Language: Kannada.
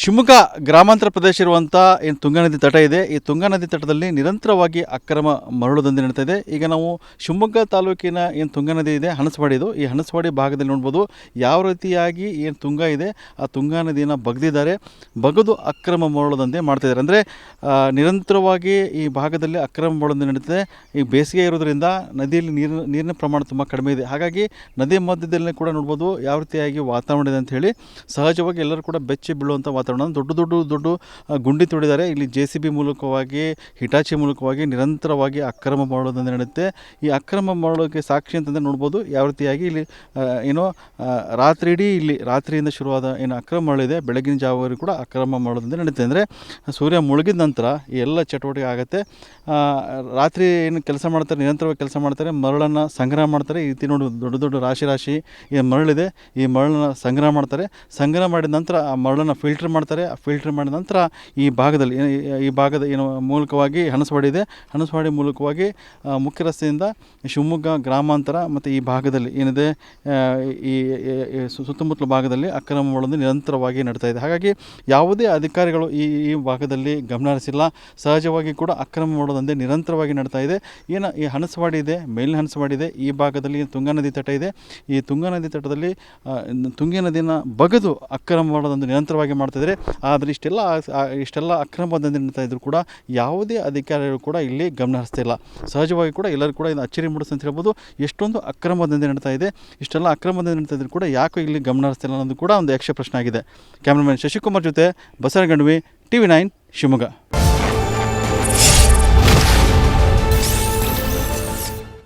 ಶಿವಮೊಗ್ಗ ಗ್ರಾಮಾಂತರ ಪ್ರದೇಶ ಇರುವಂಥ ಏನು ತುಂಗಾ ನದಿ ತಟ ಇದೆ. ಈ ತುಂಗಾ ನದಿ ತಟದಲ್ಲಿ ನಿರಂತರವಾಗಿ ಅಕ್ರಮ ಮರಳು ದಂಧೆ ನಡೀತಾ ಇದೆ. ಈಗ ನಾವು ಶಿವಮೊಗ್ಗ ತಾಲೂಕಿನ ಏನು ತುಂಗಾ ನದಿ ಇದೆ ಹಣಸವಾಡಿದು ಈ ಹಣಸವಾಡಿ ಭಾಗದಲ್ಲಿ ನೋಡ್ಬೋದು ಯಾವ ರೀತಿಯಾಗಿ ಏನು ತುಂಗಾ ಇದೆ, ಆ ತುಂಗಾ ನದಿಯನ್ನು ಬಗ್ದಿದ್ದಾರೆ, ಬಗದು ಅಕ್ರಮ ಮರಳು ದಂಧೆ ಮಾಡ್ತಾಯಿದ್ದಾರೆ ಅಂದರೆ ನಿರಂತರವಾಗಿ ಈ ಭಾಗದಲ್ಲಿ ಅಕ್ರಮ ಮರಳು ದಂಧೆ ನಡೀತಿದೆ. ಈ ಬೇಸಿಗೆ ಇರೋದ್ರಿಂದ ನದಿಯಲ್ಲಿ ನೀರಿನ ನೀರಿನ ಪ್ರಮಾಣ ತುಂಬ ಕಡಿಮೆ ಇದೆ. ಹಾಗಾಗಿ ನದಿ ಮಧ್ಯದಲ್ಲಿ ಕೂಡ ನೋಡ್ಬೋದು ಯಾವ ರೀತಿಯಾಗಿ ವಾತಾವರಣ ಇದೆ ಅಂತ ಹೇಳಿ ಸಹಜವಾಗಿ ಎಲ್ಲರೂ ಕೂಡ ಬೆಚ್ಚಿ ಬೀಳುವಂಥ ವಾತಾವರಣ ದೊಡ್ಡ ದೊಡ್ಡ ದೊಡ್ಡ ಗುಂಡಿ ತೊಡಿದ್ದಾರೆ ಇಲ್ಲಿ ಜೆ ಸಿ ಬಿ ಮೂಲಕವಾಗಿ ಹಿಟಾಚಿ ಮೂಲಕವಾಗಿ ನಿರಂತರವಾಗಿ ಅಕ್ರಮ ಮಾಡೋದಂದ್ರೆ ನಡೆಯುತ್ತೆ. ಈ ಅಕ್ರಮ ಮಾಡೋಕ್ಕೆ ಸಾಕ್ಷಿ ಅಂತಂದರೆ ನೋಡ್ಬೋದು ಯಾವ ರೀತಿಯಾಗಿ ಇಲ್ಲಿ ಏನೋ ರಾತ್ರಿ ಇಡೀ ಇಲ್ಲಿ ರಾತ್ರಿಯಿಂದ ಶುರುವಾದ ಏನು ಅಕ್ರಮ ಮರಳಿದೆ, ಬೆಳಗಿನ ಜಾವವರೆಗೂ ಕೂಡ ಅಕ್ರಮ ಮಾಡೋದಂದ್ರೆ ನಡೀತೆ ಅಂದರೆ ಸೂರ್ಯ ಮುಳುಗಿದ ನಂತರ ಎಲ್ಲ ಚಟುವಟಿಕೆ ಆಗುತ್ತೆ. ರಾತ್ರಿ ಏನು ಕೆಲಸ ಮಾಡ್ತಾರೆ, ನಿರಂತರವಾಗಿ ಕೆಲಸ ಮಾಡ್ತಾರೆ, ಮರಳನ್ನು ಸಂಗ್ರಹ ಮಾಡ್ತಾರೆ. ಈ ರೀತಿ ನೋಡಿ ದೊಡ್ಡ ದೊಡ್ಡ ರಾಶಿ ರಾಶಿ ಏನು ಮರಳಿದೆ. ಈ ಮರಳನ್ನು ಸಂಗ್ರಹ ಮಾಡ್ತಾರೆ. ಸಂಗ್ರಹ ಮಾಡಿದ ನಂತರ ಆ ಮರಳನ್ನು ಫಿಲ್ಟರ್ ಮಾಡ್ತಾರೆ ಫಿಲ್ಟರ್ ಮಾಡಿದ ನಂತರ ಈ ಭಾಗದಲ್ಲಿ, ಈ- ಭಾಗದ ಏನು ಮೂಲಕವಾಗಿ ಹಣಸವಾಡಿ ಇದೆ, ಹಣಸವಾಡಿ ಮೂಲಕವಾಗಿ ಮುಖ್ಯ ರಸ್ತೆಯಿಂದ ಶಿವಮೊಗ್ಗ ಗ್ರಾಮಾಂತರ ಮತ್ತು ಈ ಭಾಗದಲ್ಲಿ ಏನಿದೆ ಈ ಸುತ್ತಮುತ್ತಲ ಭಾಗದಲ್ಲಿ ಅಕ್ರಮಗಳನ್ನು ನಿರಂತರವಾಗಿ ನಡೀತಾ ಇದೆ. ಹಾಗಾಗಿ ಯಾವುದೇ ಅಧಿಕಾರಿಗಳು ಈ ಈ ಭಾಗದಲ್ಲಿ ಗಮನ ಹರಿಸಿಲ್ಲ. ಸಹಜವಾಗಿ ಕೂಡ ಅಕ್ರಮ ಮಾಡೋದಂದೇ ನಿರಂತರವಾಗಿ ನಡೀತಾ ಇದೆ. ಏನು, ಈ ಹಣಸವಾಡಿ ಇದೆ, ಮೇಲಿನ ಹಣಸವಾಡಿ ಇದೆ, ಈ ಭಾಗದಲ್ಲಿ ತುಂಗಾ ನದಿ ತಟ ಇದೆ. ಈ ತುಂಗಾ ನದಿ ತಟದಲ್ಲಿ ತುಂಗಿ ನದಿನ ಬಗೆದು ಅಕ್ರಮ ಮಾಡೋದಂದು ನಿರಂತರವಾಗಿ ಮಾಡ್ತಾಯಿದ್ದಾರೆ ಆದರೆ ಇಷ್ಟೆಲ್ಲ ಇಷ್ಟೆಲ್ಲ ಅಕ್ರಮ ದಂಧೆ ಇದ್ದರೂ ಕೂಡ ಯಾವುದೇ ಅಧಿಕಾರಿಗಳು ಕೂಡ ಇಲ್ಲಿ ಗಮನ ಹರಿಸ್ತಿಲ್ಲ ಸಹಜವಾಗಿ ಕೂಡ ಎಲ್ಲರೂ ಕೂಡ ಇದು ಅಚ್ಚರಿ ಮೂಡಿಸ್ತಂತ ಹೇಳ್ಬೋದು. ಎಷ್ಟೊಂದು ಅಕ್ರಮ ದಂಧೆ ನಡೀತಾ ಇದೆ, ಇಷ್ಟೆಲ್ಲ ಅಕ್ರಮ ದಂಧೆ ನಡೀತಾ ಇದ್ರು ಕೂಡ ಯಾಕೋ ಇಲ್ಲಿ ಗಮನ ಹರಿಸ್ತಿಲ್ಲ ಅನ್ನೋದು ಕೂಡ ಒಂದು ಯಕ್ಷ ಪ್ರಶ್ನೆ ಆಗಿದೆ. ಕ್ಯಾಮ್ರಾಮನ್ ಶಶಿಕುಮಾರ್ ಜೊತೆ ಬಸರಗಂಡ್ವಿ ಟಿ ವಿ ನೈನ್ ಶಿವಮೊಗ್ಗ.